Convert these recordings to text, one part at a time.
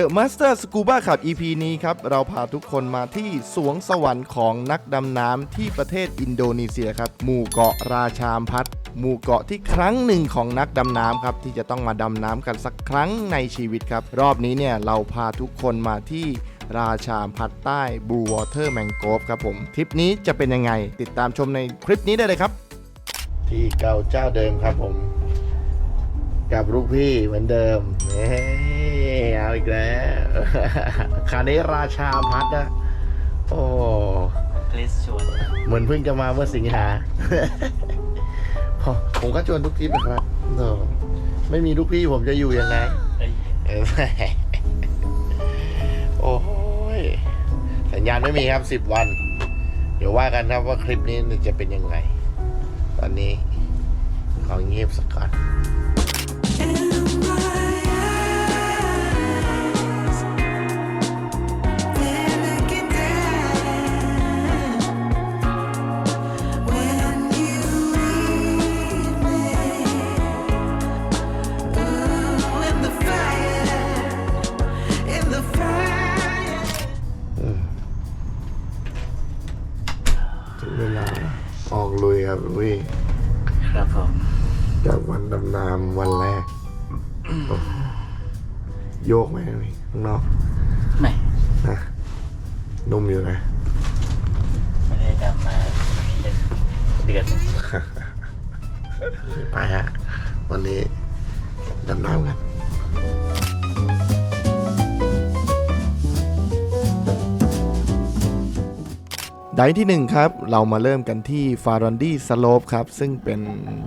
The Master Scuba Club EP นี้ครับ เราพาทุกคนมาที่สวงสวรรค์ของนักดำน้ำที่ประเทศอินโดนีเซียครับ หมู่เกาะราชามพัฒหมู่เกาะที่ครั้งหนึ่งของนักดำน้ำครับ ที่จะต้องมาดำน้ำกันสักครั้งในชีวิตครับ รอบนี้เนี่ยเราพาทุกคนมาที่ราชามพัฒน์ใต้บูวอเตอร์แมงโกฟครับผม ทริปนี้จะเป็นยังไง ติดตามชมในคลิปนี้ได้เลยครับ ที่เก่าเจ้าเดิมครับผม กับลูกพี่เหมือนเดิมเฮ้ เอาอีกแล้วคราวนี้ราชาพัดนะ โอ้คริสชวนเหมือนเพิ่งจะมาเมื่อสิงหาพอผมก็ชวนทุกทริปนะครับโไม่มีลูกพี่ผมจะอยู่ยังไง โอ้ย สัญญาณไม่มีครับสิบวัน เดี๋ยวว่ากันครับว่าคลิปนี้จะเป็นยังไง ตอนนี้ ขอเงียบสักก่อน ข้างนอกไม่นะนุ่มอยู่นะ ไม่ได้ดำมาเป็นเดือนหนึ่งไปฮะวันนี้ดำน้ำกัน ได์ที่ 1 ครับ เรามาเริ่มกันที่ฟารอนดี้สโลปครับ ซึ่งเป็น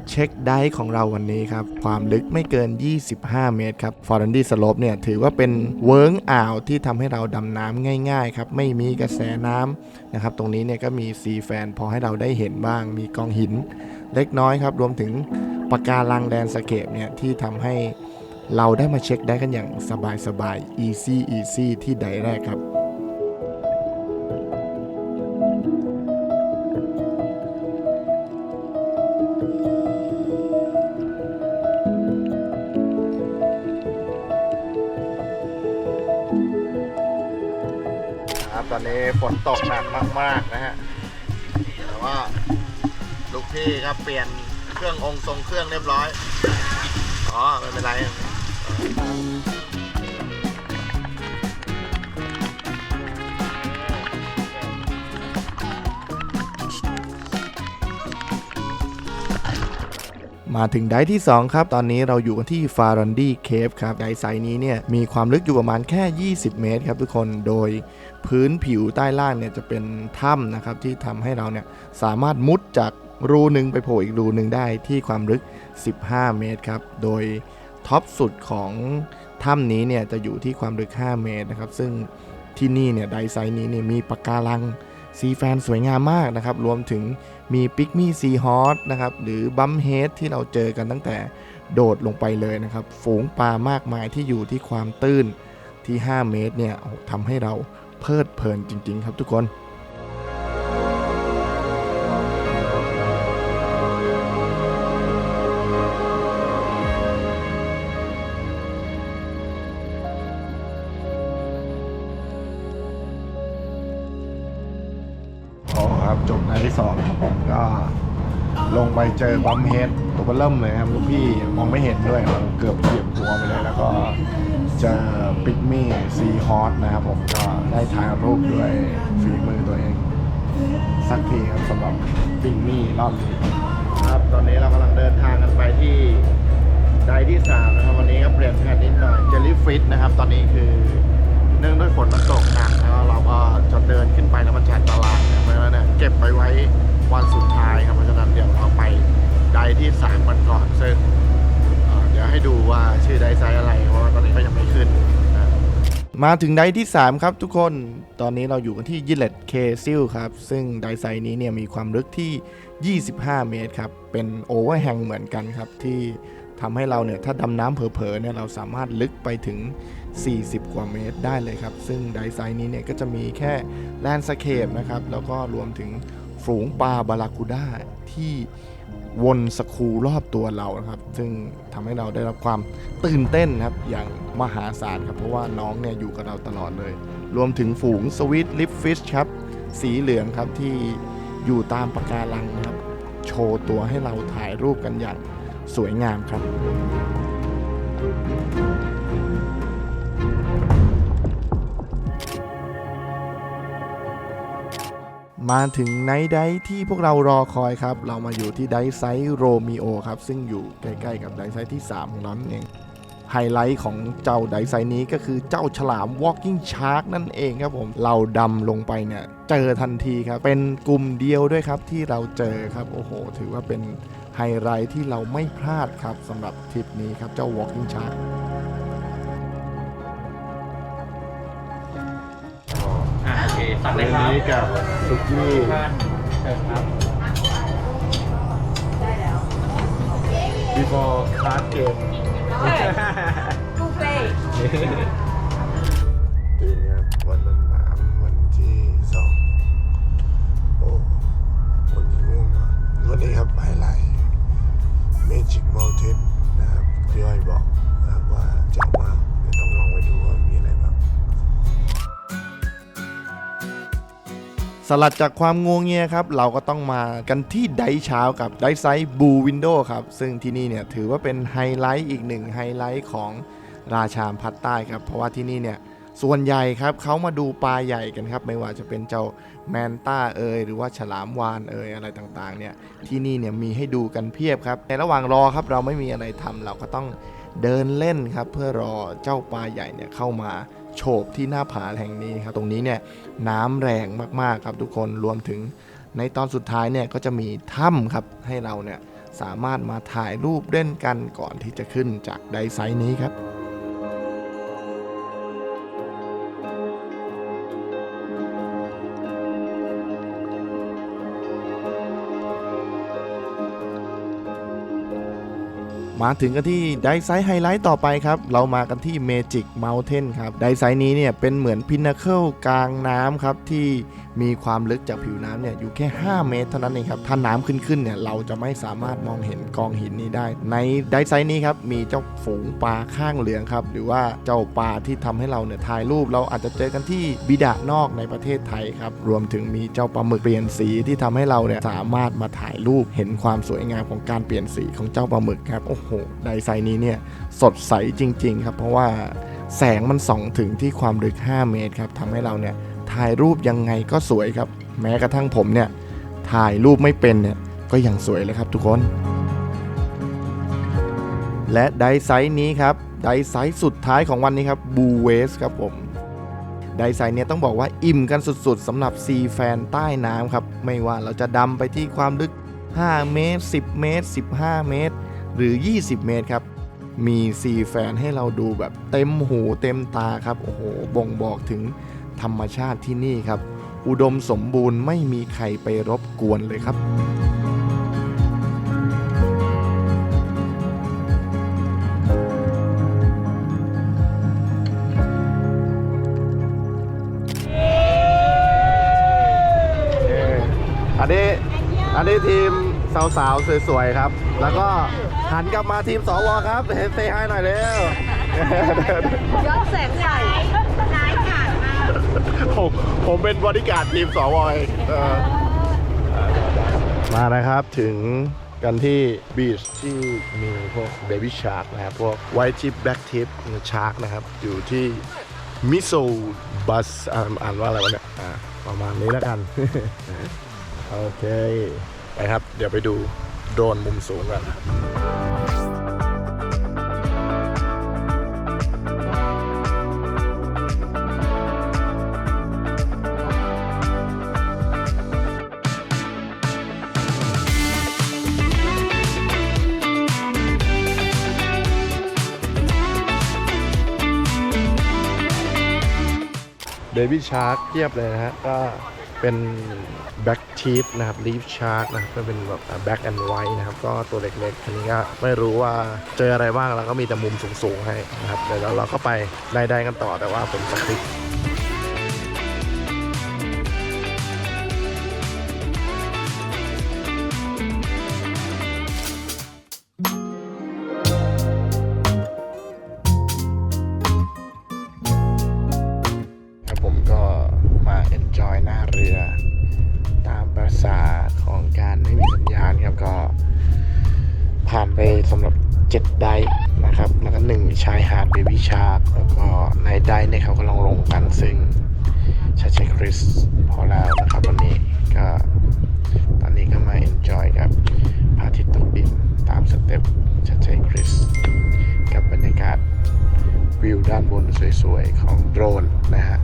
เช็คได์ของเราวันนี้ครับ ความลึกไม่เกิน 25 เมตรครับฟารอนดี้สโลปเนี่ย ถือว่าเป็นเวิร์งอ่าวที่ทำให้เราดำน้ำง่ายๆครับ ไม่มีกระแสน้ำนะครับ ตรงนี้เนี่ยก็มีซีแฟนพอให้เราได้เห็นบ้าง มีกองหิน เล็กน้อยครับ รวมถึงปะการังแดนสเคปเนี่ยที่ทำให้เราได้มาเช็คได้กันอย่างสบายๆ easy easy ที่ไดแรกครับ นี้ฝนตกหนักมาก ๆ นะฮะ แต่ว่าลูกพี่ครับเปลี่ยนเครื่ององค์ทรงเครื่องเรียบร้อย อ๋อ ไม่เป็นไรมาถึงไดที่ 2 ครับ ตอนนี้เราอยู่กันที่ฟารอนดี้เคฟครับไดไซนี้เนี่ย มีความลึกอยู่ประมาณแค่ 20 เมตรครับทุกคน โดย พื้นผิวใต้ล่างเนี่ยจะเป็นถ้ำนะครับที่ทำให้เราเนี่ยสามารถมุดจากรูหนึ่งไปโผล่อีกรูหนึ่งได้ที่ความลึก 15 เมตรครับ โดยท็อปสุดของถ้ำนี้เนี่ยจะอยู่ที่ความลึก 5 เมตรนะครับ ซึ่งที่นี่เนี่ยไดไซส์นี้เนี่ยมีปะการังซีแฟนสวยงามมากนะครับ รวมถึงมีปิกมี่ซีฮอสนะครับ หรือบัมเฮดที่เราเจอกันตั้งแต่โดดลงไปเลยนะครับ ฝูงปลามากมายที่อยู่ที่ความตื้นที่ 5 เมตรเนี่ยทำให้เรา เพลิดเพลินจริง ๆ ครับทุกคนอ๋อครับจบในที่สองครับก็ลงไปเจอบัมเฮดตัวเบอร์เริ่มเลยครับลูกพี่มองไม่เห็นด้วยเกือบเหยียบหัวไปเลยแล้วก็เจอปิกมี่ซีฮอสนะครับผมก็ ได้ถ่ายรูปด้วยฝีมือตัวเอง สักทีครับสำหรับปิกมี่รอบนี้ครับตอนนี้เรากำลังเดินทางกันไปที่ไดที่สามนะครับ วันนี้ก็เปลี่ยนแผนนิดหน่อยเจลลี่ฟิตนะครับ ตอนนี้คือเนื่องด้วยฝนมันตกหนักแล้วเราก็จะเดินขึ้นไปแล้วมันจะอันตรายนะเพราะฉะนั้นเนี่ยเก็บไปไว้วันสุดท้ายครับเพราะฉะนั้นเดี๋ยวเราไปไดที่สามกันก่อนซึ่งเอ่อเดี๋ยวให้ดูว่าชื่อไดไซอะไรเพราะว่าตอนนี้ก็ยังไม่ขึ้น มาถึงไดที่ 3 ครับทุกคนตอนนี้เราอยู่กันที่ยิเลตเคซิลครับ ซึ่งไดไซนี้เนี่ยมีความลึกที่ 25 เมตรครับ เป็นโอเวอร์แฮงเหมือนกันครับ ที่ทำให้เราเนี่ยถ้าดำน้ำเผลอๆเนี่ยเราสามารถลึกไปถึง 40 กว่าเมตรได้เลยครับ ซึ่งไดไซนี้เนี่ยก็จะมีแค่แลนสเคปนะครับ แล้วก็รวมถึงฝูงปลาบาราคูด้าที่ วนสกรูรอบตัวเรานะครับ ซึ่งทำให้เราได้รับความตื่นเต้นครับอย่างมหาศาลครับเพราะว่าน้องเนี่ยอยู่กับเราตลอดเลย รวมถึงฝูงสวิตลิฟฟิชครับสีเหลืองครับที่อยู่ตามปะการังนะครับ โชว์ตัวให้เราถ่ายรูปกันอย่างสวยงามครับ มาถึงไนท์ไดท์ที่พวกเรารอคอยครับ เรามาอยู่ที่ไดท์ไซต์โรมิโอครับ ซึ่งอยู่ใกล้ๆกับไดท์ไซต์ที่ 3 ของเรานั่นเองไฮไลท์ของเจ้าไดท์ไซต์นี้ก็คือเจ้าฉลาม Walking Shark นั่นเองครับผม เราดำลงไปเนี่ยเจอทันทีครับ เป็นกลุ่มเดียวด้วยครับที่เราเจอครับ โอ้โห ถือว่าเป็นไฮไลท์ที่เราไม่พลาดครับสำหรับทริปนี้ครับเจ้า Walking Shark สั่งเลยครับ นี้กับซุกี้ท่านเชิญครับ before card game Two play. ปีนี้ครับวันนั้นน้ำวันที่สองโอ้วันนี้ง่วงมากวันนี้ครับไฮไลท์ Magic Mountain นะครับ สลัดจากความงวงเงียครับเราก็ต้องมากันที่ไดเช้ากับไดไซส์บูวินโดครับซึ่งที่นี่เนี่ยถือว่าเป็นไฮไลท์อีกหนึ่งไฮไลท์ของราชามพัดใต้ครับเพราะว่าที่นี่เนี่ยส่วนใหญ่ครับเขามาดูปลาใหญ่กันครับไม่ว่าจะเป็นเจ้าแมนต้าเอยหรือว่าฉลามวานเอยอะไรต่างๆเนี่ยที่นี่เนี่ยมีให้ดูกันเพียบครับในระหว่างรอครับเราไม่มีอะไรทำเราก็ต้องเดินเล่นครับเพื่อรอเจ้าปลาใหญ่เนี่ยเข้ามา โฉบที่หน้าผาแห่งนี้ครับตรงนี้เนี่ยน้ำแรงมากๆครับทุกคนรวมถึงในตอนสุดท้ายเนี่ยก็จะมีถ้ำครับให้เราเนี่ยสามารถมาถ่ายรูปเล่นกันก่อนที่จะขึ้นจากไดไซน์นี้ครับ มาถึงกันที่ไดไซ์ไฮไลท์ต่อไปครับ เรามากันที่ Magic Mountain ครับไดไซ์นี้เนี่ยเป็นเหมือนพินาเคิลกลางน้ำครับ ที่มีความลึกจากผิวน้ำเนี่ยอยู่แค่ 5 เมตรเท่านั้นเองครับ ถ้าน้ำขึ้นขึ้นเนี่ยเราจะไม่สามารถมองเห็นกองหินนี้ได้ ในไดไซ์นี้ครับมีเจ้าฝูงปลาข้างเหลืองครับ หรือว่าเจ้าปลาที่ทำให้เราเนี่ยถ่ายรูป เราอาจจะเจอกันที่บิดานอกในประเทศไทยครับรวมถึงมีเจ้าปลาหมึกเปลี่ยนสีที่ทำให้เราเนี่ยสามารถมาถ่ายรูปเห็นความสวยงามของการเปลี่ยนสีของเจ้าปลาหมึกครับโอ้โหไดไซน์นี้เนี่ยสดใสจริง ๆ ครับ เพราะว่าแสงมันส่องถึงที่ความลึก 5 เมตรครับทำให้เราเนี่ยถ่ายรูปยังไงก็สวยครับ แม้กระทั่งผมเนี่ยถ่ายรูปไม่เป็นเนี่ยก็ยังสวยเลยครับทุกคน และไดไซน์นี้ครับไดไซน์สุดท้ายของวันนี้ครับบูเวสครับผมไดไซน์เนี่ยต้องบอกว่าอิ่มกันสุดๆสำหรับซีแฟนใต้น้ำครับ ไม่ว่าเราจะดำไปที่ความลึก 5 เมตร 10 เมตร 15 เมตร หรือ 20 เมตรครับ มีซีแฟนให้เราดูแบบเต็มหูเต็มตาครับ โอ้โห บ่งบอกถึงธรรมชาติที่นี่ครับ อุดมสมบูรณ์ไม่มีใครไปรบกวนเลยครับอันนี้อันนี้ทีม สาวๆสวยๆครับ แล้วก็หันกลับมาทีมสวครับเฮ้เซฮายหน่อยเร็วย้อนแสงใส่นายขาดมากผมผมเป็นบริการดทีมสวเองเออมานะครับถึงกันที่บีชที่มีพวกเบบี้ชาร์กนะครับ พวกไวท์ทิปแบ็กทิปชาร์กนะครับ อยู่ที่มิโซบัสอ่านว่าอะไรวะเนี่ยอ่าประมาณนี้แล้วกัน โอเค ไปครับ เดี๋ยวไปดูโดรนมุมสูงกันเบบี้ชาร์กเทียบเลยนะฮะ ก็เป็นแบ็ก ชีฟนะครับลีฟชาร์กนะครับก็เป็นแบบแบ็กแอนด์ไวท์นะครับ ก็ตัวเล็กๆทีนี้ก็ไม่รู้ว่าเจออะไรบ้างแล้วก็มีแต่มุมสูงๆให้นะครับเดี๋ยวเราก็ไปได้ๆกันต่อแต่ว่าเป็นสคริป 7 ไดนะครับ แล้วก็หนึ่งชายหาดเบบี้ชาร์กแล้วก็ในไดเนี่ยเขากำลังลงกันซึ่งชาชัยคริสพอแล้วนะครับวันนี้ก็ตอนนี้ก็มาเอนจอยกับพระอาทิตย์ตกดินตามสเต็ปชาชัยคริสกับบรรยากาศวิวด้านบนสวยๆ ของโดรนนะฮะ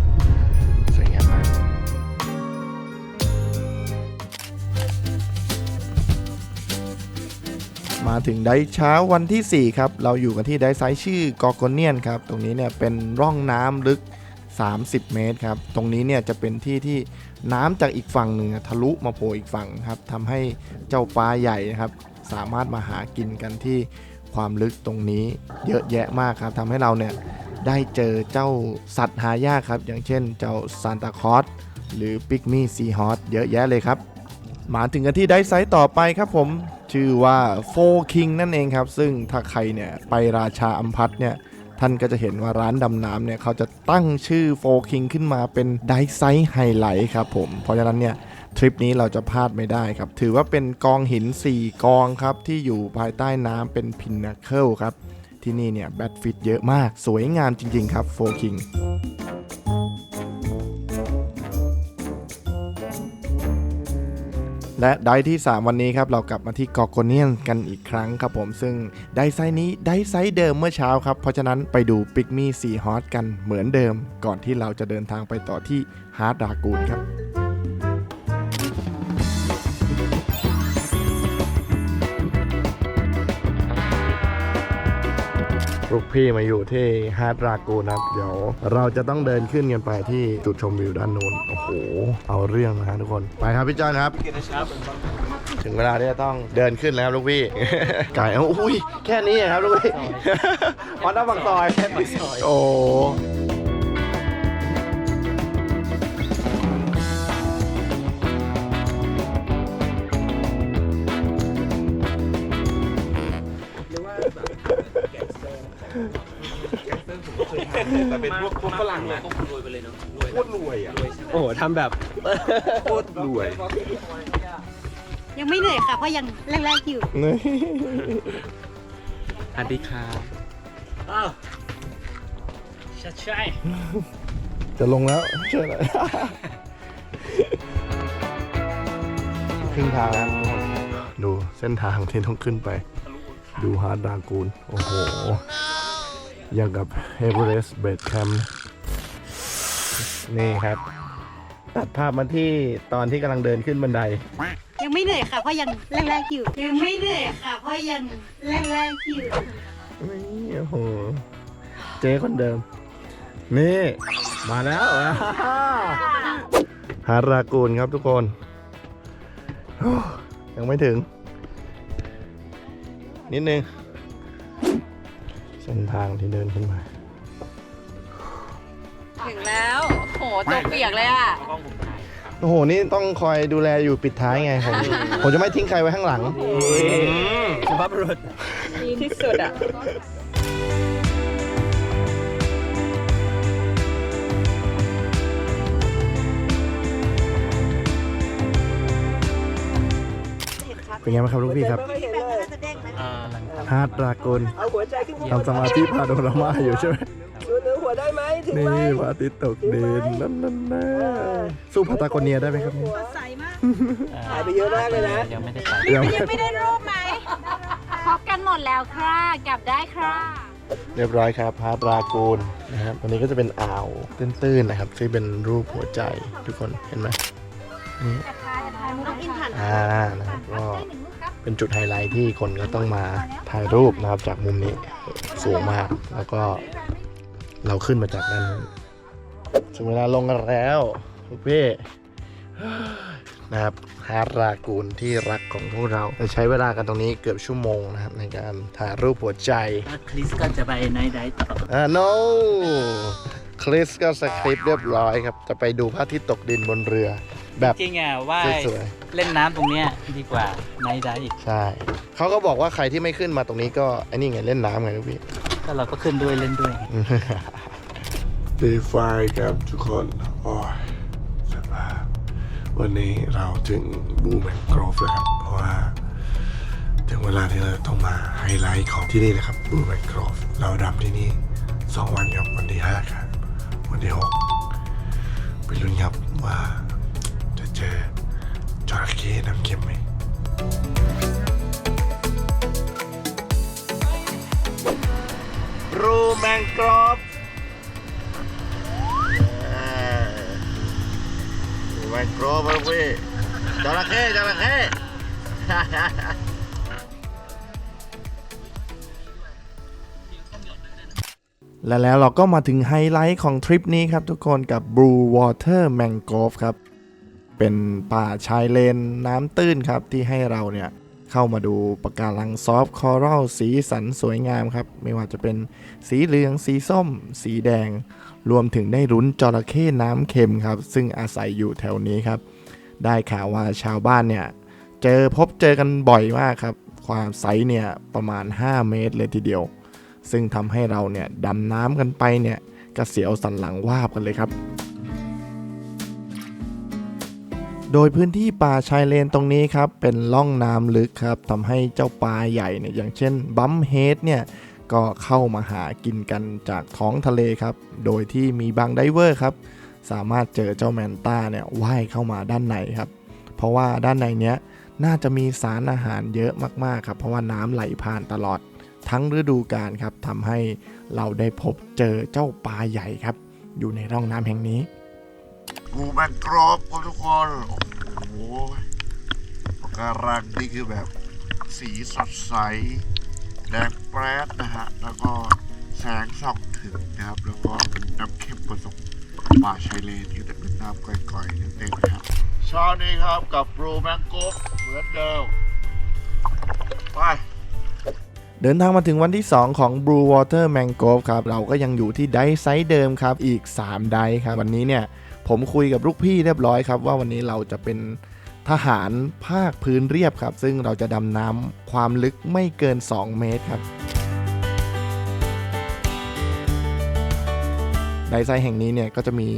ถึงไดฟ์เช้าวันที่ 4 ครับ เราอยู่กันที่ไดฟ์ไซต์ชื่อกอร์โกเนียนครับ ตรงนี้เนี่ยเป็นร่องน้ำลึก 30 เมตรครับ ตรงนี้เนี่ยจะเป็นที่ที่น้ำจากอีกฝั่งหนึ่งอทะลุมาโผล่อีกฝั่งครับทำให้เจ้าปลาใหญ่นะครับ สามารถมาหากินกันที่ความลึกตรงนี้เยอะแยะมากครับทำให้เราเนี่ยได้เจอเจ้าสัตว์หายากครับ อย่างเช่นเจ้าซานตาคอสหรือปิกมี่ซีฮอสเยอะแยะเลยครับ มาถึงกันที่ไดฟ์ไซต์ต่อไปครับผม ชื่อว่าโฟคิงนั่นเองครับ ซึ่งถ้าใครเนี่ยไปราชาอัมพัทเนี่ยท่านก็จะเห็นว่าร้านดำน้ำเนี่ยเขาจะตั้งชื่อโฟคิงขึ้นมาเป็นไดไซต์ไฮไลท์ครับผมเพราะฉะนั้นเนี่ยทริปนี้เราจะพลาดไม่ได้ครับ ถือว่าเป็นกองหิน 4 กองครับ ที่อยู่ภายใต้น้ำเป็นพินนาเคิลครับ ที่นี่เนี่ยแบทฟิตเยอะมากสวยงามจริง ๆ ครับโฟคิง และได้ที่ 3 วันนี้ครับ เรากลับมาที่กอร์โกเนียนกันอีกครั้งครับผมซึ่งได้ไซนี้ได้ไซเดิมเมื่อเช้าครับ เพราะฉะนั้นไปดูปิกมี่สีฮอตกันเหมือนเดิม ก่อนที่เราจะเดินทางไปต่อที่ฮาร์ดดากูนครับ ลูกพี่มาอยู่ที่ฮาร์ดรากูนครับ เดี๋ยวเราจะต้องเดินขึ้นกันไปที่จุดชมวิวด้านนู้นโอ้โห เอาเรื่องนะฮะทุกคน ไปครับพี่จอนครับ ถึงเวลาที่จะต้องเดินขึ้นแล้วครับลูกพี่ ไก่เอาอุ้ยแค่นี้ครับลูกพี่วันน้ำบักซอยแค่บักซอย โอ้ เป็นพวกพวกฝรั่งนะรวยไปเลยเนาะโคตรรวยอะโอ้โหทำแบบโคตรรวยยังไม่เหนื่อยค่ะเพราะยังแรกๆอยู่นี่อันดีคาอ้าวใช่ใช่จะลงแล้วเชื่อเลยครึ่งทางแล้วดูเส้นทางที่ต้องขึ้นไป ดูฮาร์ดดากูนโอ้โห อย่างกับเอเวอเรสต์เบดแคมป์นี่ครับ ตัดภาพมาที่ตอนที่กำลังเดินขึ้นบันได ยังไม่เหนื่อยค่ะเพราะยังแรกๆอยู่ยังไม่เหนื่อยค่ะเพราะยังแรกๆอยู่นี่โอ้โห เจ๊คนเดิม นี่ มาแล้วฮารากูนครับทุกคนโอ้ยังไม่ถึง นิดนึงเส้นทางที่เดินขึ้นมา ถึงแล้ว โหตัวเปียกเลยอะกล้องผมถ่ายโอ้โห นี่ต้องคอยดูแลอยู่ปิดท้ายไงผม ผมจะไม่ทิ้งใครไว้ข้างหลัง สุภาพบุรุษที่สุดอะ เป็นไงบ้างครับลูกพี่ครับอ่า ฮาร์ดรากูนทำสมาธิพาโดรามาอยู่ใช่ไหมหัวได้ไหมถึงไหมนี่พระอาทิตย์ตกดินนั่นนั่นน่สู้พาตาโกเนียได้ไหมครับเนี่ยหายไปเยอะมากเลยนะยังไม่ได้ไปยังยังไม่ได้รูปไหมพบกันหมดแล้วค่ะกลับได้ค่ะ เรียบร้อยครับฮาร์ดรากูนนะครับตรงนี้ก็จะเป็นอ่าวตื้นๆนะครับที่เป็นรูปหัวใจทุกคนเห็นไหมนี่น้องอินผ่านอ่านะครับก็ เป็นจุดไฮไลท์ที่คนก็ต้องมาถ่ายรูปนะครับจากมุมนี้สูงมาก แล้วก็เราขึ้นมาจากด้านนู้นถึงเวลาลงกันแล้วลูกพี่นะครับฮารากูนที่รักของพวกเราจะใช้เวลากันตรงนี้เกือบชั่วโมงนะครับ ในการถ่ายรูปหัวใจถ้าคริสก็จะไปไนท์ไดท์ต่ออ่า no คริสก็สคริปต์เรียบร้อยครับ จะไปดูพระอาทิตย์ตกดินบนเรือ แบบจริงอะว่าสวย เล่นน้ำตรงเนี้ยดีกว่าไนท์ไดท์อีกใช่เขาก็บอกว่าใครที่ไม่ขึ้นมาตรงนี้ก็ไอ้นี่ไงเล่นน้ำไงลูกพี่ ก็เราก็ขึ้นด้วยเล่นด้วยดีไฟครับทุกคนโอ้ยสบายวันนี้เราถึงบูแมนกรอฟแล้วครับ เพราะว่า ถึงเวลาที่เราต้องมาไฮไลท์ของที่นี่นะครับบูแมนกรอฟเราดำที่นี่ 2 วันครับวันที่ 5 ครับ วันที่ 6 ไปลุ้นครับว่าจะเจอ จระเข้น้ำเค็มไหมรูแมงกรอบรูแมงกรอบครับพี่จระเข้จระเข้และแล้วเราก็มาถึงไฮไลท์ของทริปนี้ครับทุกคนกับ Blue Water Mangrove ครับ เป็นป่าชายเลนน้ำตื้นครับที่ให้เราเนี่ยเข้ามาดูปะการังซอฟคอรัลสีสันสวยงามครับ ไม่ว่าจะเป็นสีเหลือง สีส้ม สีแดง รวมถึงได้รุ้นจระเข้น้ำเค็มครับ ซึ่งอาศัยอยู่แถวนี้ครับ ได้ข่าวว่าชาวบ้านเนี่ย เจอพบเจอกันบ่อยมากครับ ความไซส์เนี่ยประมาณ 5 เมตรเลยทีเดียว ซึ่งทำให้เราเนี่ยดำน้ำกันไปเนี่ยกระเสียวสันหลังวาบกันเลยครับ โดยพื้นที่ป่าชายเลนตรงนี้ครับ เป็นล่องน้ำลึกครับทำให้เจ้าปลาใหญ่เนี่ยอย่างเช่นบัมเฮดเนี่ยก็เข้ามาหากินกันจากท้องทะเลครับ โดยที่มีบางไดเวอร์ครับ สามารถเจอเจ้าแมนต้าเนี่ยว่ายเข้ามาด้านในครับ เพราะว่าด้านในเนี้ยน่าจะมีสารอาหารเยอะมากๆครับ เพราะว่าน้ำไหลผ่านตลอดทั้งฤดูกาลครับทำให้เราได้พบเจอเจ้าปลาใหญ่ครับ อยู่ในร่องน้ำแห่งนี้ บูแมนกรอบครับทุกคน โอ้โหปะการังนี่คือแบบสีสดใส แดงแปรดนะฮะ แล้วก็แสงส่องถึงนะครับ แล้วก็เป็นน้ำเข้มผสมป่าชายเลนที่เป็นน้ำก่อยๆเต็มนะครับเช้านี้ครับกับบรูแมงโกบเหมือนเดิม ไปเดินทางมาถึงวันที่ 2 ของ Blue Water Mangrove ครับ เราก็ยังอยู่ที่ไดไซต์เดิมครับ อีก 3 ไดครับ วันนี้เนี่ย ผมคุยกับลูกพี่เรียบร้อยครับ ว่าวันนี้เราจะเป็นทหารภาคพื้นเรียบครับ ซึ่งเราจะดำน้ำความลึกไม่เกิน 2 เมตรครับไดไซแห่งนี้เนี่ยก็จะมี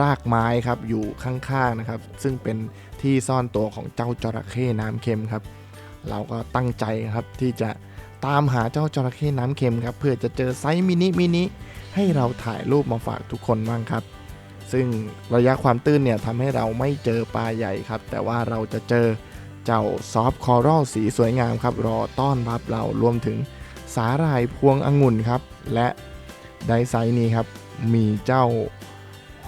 รากไม้ครับอยู่ข้างๆนะครับ ซึ่งเป็นที่ซ่อนตัวของเจ้าจระเข้น้ำเค็มครับ เราก็ตั้งใจครับที่จะตามหาเจ้าจระเข้น้ำเค็มครับเพื่อจะเจอไซส์มินิมินิให้เราถ่ายรูปมาฝากทุกคนบ้างครับ ซึ่งระยะความตื้นเนี่ยทำให้เราไม่เจอปลาใหญ่ครับ แต่ว่าเราจะเจอเจ้าซอฟคอรัลสีสวยงามครับ รอต้อนรับเรารวมถึงสาหร่ายพวงองุ่นครับ และไดไซน์นี้ครับ มีเจ้า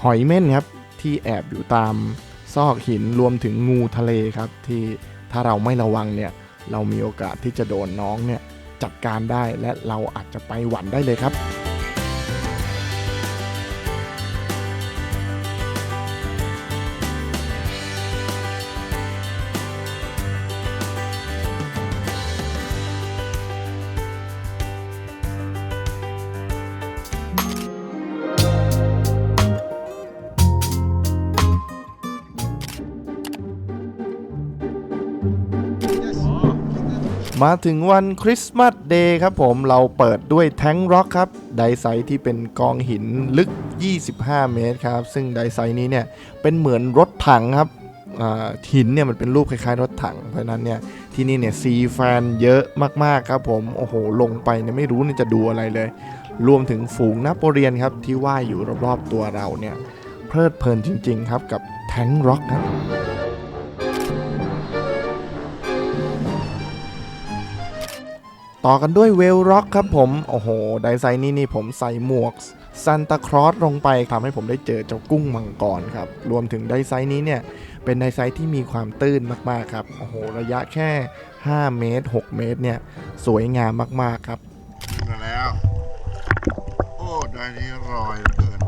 หอยเม่นครับ ที่แอบอยู่ตามซอกหินรวมถึงงูทะเลครับ ที่ถ้าเราไม่ระวังเนี่ย เรามีโอกาสที่จะโดนน้องเนี่ยจัดการได้และเราอาจจะไปหวันได้เลยครับ มาถึงวันคริสต์มาสเดย์ครับผมเราเปิดด้วยแท้งร็อกครับ ไดไซที่เป็นกองหินลึก 25 เมตรครับ ซึ่งไดไซนี้เนี่ยเป็นเหมือนรถถังครับหินเนี่ยมันเป็นรูปคล้ายๆรถถัง เพราะนั้นเนี่ยที่นี่เนี่ยซีแฟนเยอะมากๆครับผมโอ้โหลงไปเนี่ยไม่รู้เนี่ยจะดูอะไรเลย รวมถึงฝูงนโปเลียนครับที่ว่ายอยู่รอบๆตัวเราเนี่ยเพลิดเพลินจริง ๆ ครับกับแท้งร็อกครับ ต่อกันด้วยเวลร็อกครับผม โอ้โห ไดไซน์นี่นี่ผมใส่หมวกซันตาครอสลงไปทำให้ผมได้เจอเจ้ากุ้งมังกรครับ รวมถึงไดไซน์นี้เนี่ย เป็นไดไซน์ที่มีความตื้นมากๆครับ โอ้โห ระยะแค่ 5 เมตร 6 เมตรเนี่ย สวยงามมากๆครับมาแล้ว โอ้ ได้นี้รอยเกิน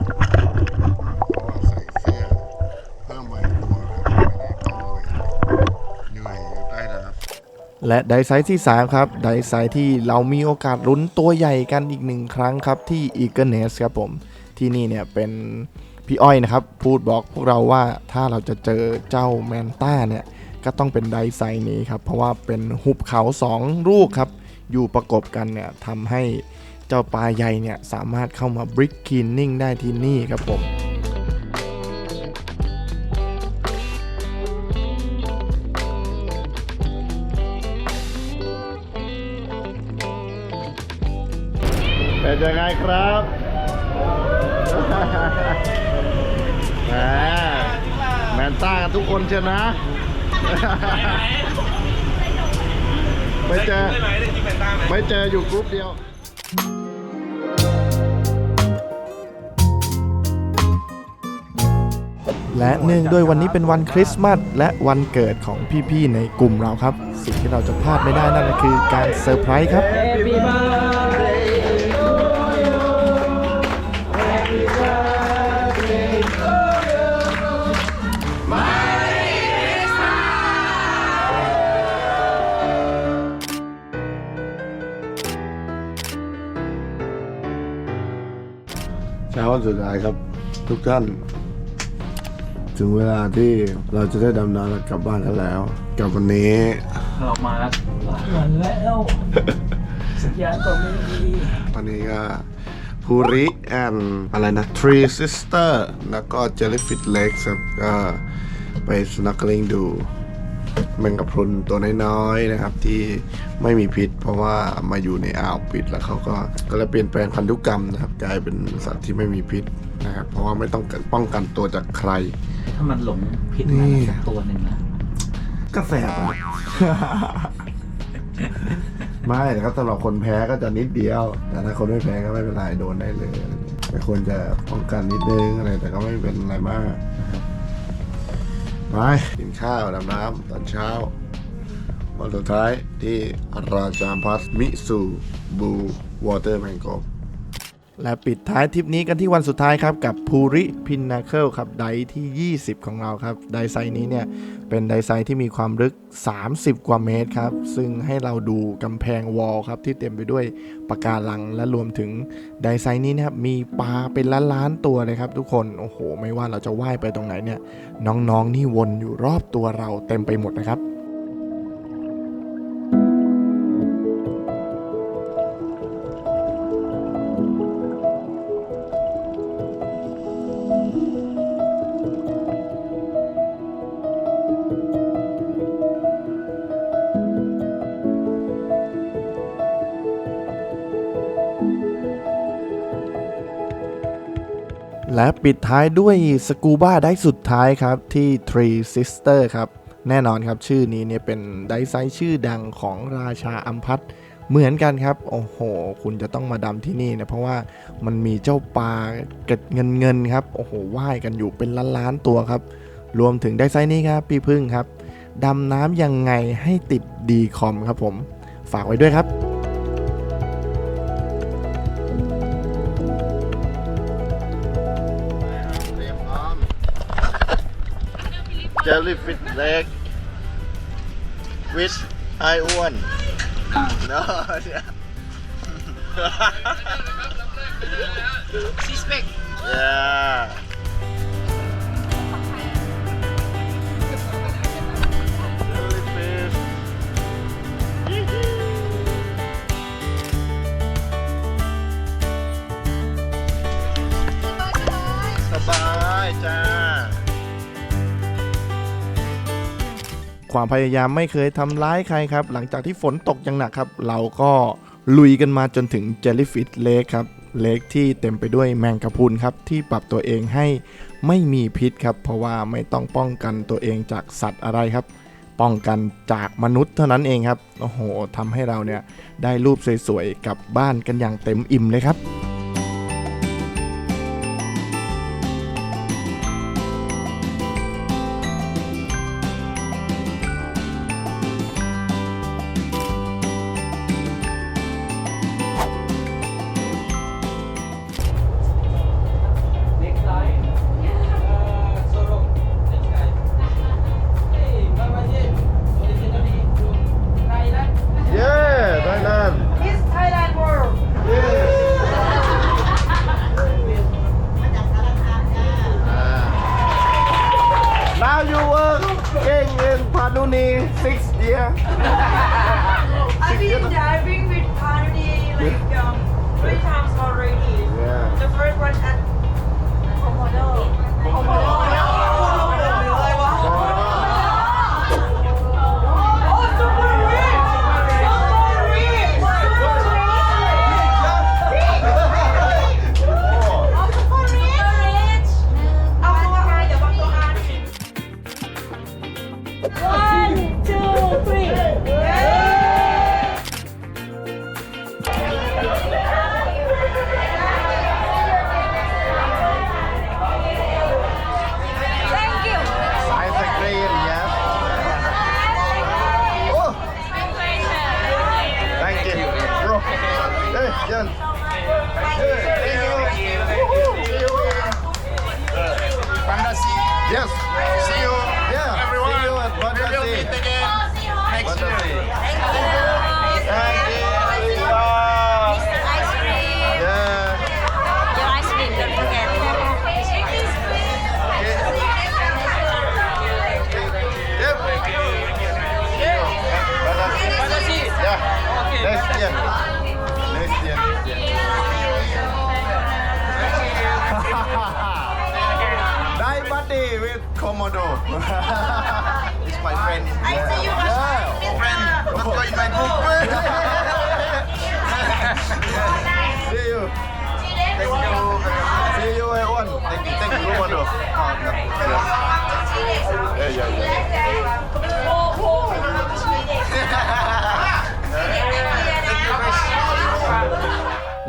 และไดไซส์ที่ 3 ครับ ไดไซส์ที่เรามีโอกาสลุ้นตัวใหญ่กันอีกหนึ่งครั้งครับ ที่ Eagle Nest ครับผม ที่นี่เนี่ยเป็นพี่อ้อยนะครับ พูดบอกพวกเราว่าถ้าเราจะเจอเจ้าแมนต้าเนี่ย ก็ต้องเป็นไดไซส์นี้ครับ เพราะว่าเป็นหุบเขา 2 ลูกครับ อยู่ประกบกันเนี่ยทำให้เจ้าปลาใหญ่เนี่ย สามารถเข้ามาบริกคินนิ่งได้ที่นี่ครับผม เป็นยังไงครับแหมแมนต้ากันทุกคนเชียวนะไม่เจอได้ไหมได้กินแมนต้าไหมไม่เจออยู่กรุ๊ปเดียวและเนื่องด้วยวันนี้เป็นวันคริสต์มาสและวันเกิดของพี่ ๆ ในกลุ่มเราครับ สิ่งที่เราจะพลาดไม่ได้นั่นก็คือการเซอร์ไพรส์ครับ เช้าวันสุดท้ายครับ ทุกท่าน ถึงเวลาที่เราจะได้ดำน้ำและกลับบ้านกันแล้ว กับวันนี้ เรามาวันแล้วสัญญาณก็ไม่มีวันนี้ก็ภูริแอนอะไรนะ Three Sister แล้วก็ Jellyfish Lake ครับก็ไปสนักลิงดู แมงกะพรุนตัวน้อยๆนะครับ ที่ไม่มีพิษ เพราะว่ามาอยู่ในอ่าวปิดแล้วเขาก็ก็เลยเปลี่ยนแปลงพันธุกรรมนะครับ กลายเป็นสัตว์ที่ไม่มีพิษนะครับเพราะว่าไม่ต้องป้องกันตัวจากใคร ถ้ามันหลงผิดนี่มาสักตัวหนึ่งนะก็แสบอะไม่แต่ก็สำหรับคนแพ้ก็จะนิดเดียว แต่ถ้าคนไม่แพ้ก็ไม่เป็นไรโดนได้เลยแต่ควรจะป้องกันนิดนึงอะไรแต่ก็ไม่เป็นอะไรมากนะครับ ไปกินข้าวดำน้ำตอนเช้า วันสุดท้ายที่ราชาพัสมิสูบูวอเตอร์แมงโก และปิดท้ายทริปนี้กันที่วันสุดท้ายครับ กับภูริพินนาเคิลครับ ไดที่ 20 ของเราครับ ไดไซนี้เนี่ย เป็นไดไซที่มีความลึก 30 กว่าเมตรครับ ซึ่งให้เราดูกำแพงวอลครับ ที่เต็มไปด้วยปะการังและรวมถึงไดไซน์นี้นะครับ มีปลาเป็นล้านๆตัวเลยครับทุกคน โอ้โห ไม่ว่าเราจะว่ายไปตรงไหนเนี่ย น้องๆนี่วนอยู่รอบตัวเราเต็มไปหมดนะครับ ปิดท้ายด้วยสกูบ้าได้สุดท้ายครับที่ Three Sister ครับแน่นอนครับชื่อนี้เนี่ยเป็นไดไซ์ชื่อดังของราชาอัมพัตเหมือนกันครับ โอ้โห คุณจะต้องมาดำที่นี่นะเพราะว่ามันมีเจ้าปลาเกล็ดเงินเงินครับ โอ้โหว่ายกันอยู่เป็นล้านล้านตัวครับ รวมถึงไดไซน์นี้ครับพี่พึ่งครับดำน้ำยังไงให้ติดดีคอมครับผม ฝากไว้ด้วยครับ Jellyfish leg with ไออ้วน no เนี่ย yeah Jellyfish ส ความพยายามไม่เคยทำร้ายใครครับ หลังจากที่ฝนตกอย่างหนักครับ เราก็ลุยกันมาจนถึง Jellyfish Lake ครับเลกที่เต็มไปด้วยแมงกะพรุนครับ ที่ปรับตัวเองให้ไม่มีพิษครับ เพราะว่าไม่ต้องป้องกันตัวเองจากสัตว์อะไรครับ ป้องกันจากมนุษย์เท่านั้นเองครับ โอ้โหทำให้เราเนี่ยได้รูปสวยๆกลับบ้านกันอย่างเต็มอิ่มเลยครับ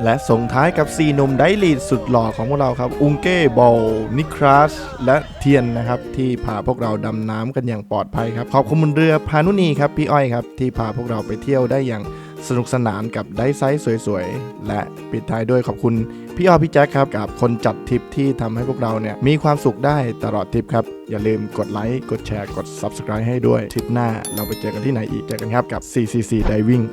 และส่งท้ายกับ4หนุ่มไดลีดสุดหล่อของพวกเราครับ อุงเก้บอลนิครัสและเทียนนะครับ ที่พาพวกเราดำน้ำกันอย่างปลอดภัยครับ ขอบคุณเรือพานุนีครับ พี่อ้อยครับ ที่พาพวกเราไปเที่ยวได้อย่างสนุกสนานกับไดไซส์สวยๆ และปิดท้ายด้วยขอบคุณพี่อ้อพี่แจ็คครับกับคนจัดทริปที่ทำให้พวกเราเนี่ยมีความสุขได้ตลอดทริปครับ อย่าลืมกดไลค์ กดแชร์ กด Subscribe ให้ด้วยทริปหน้าเราไปเจอกันที่ไหนอีกเจอกันครับกับ CCC Diving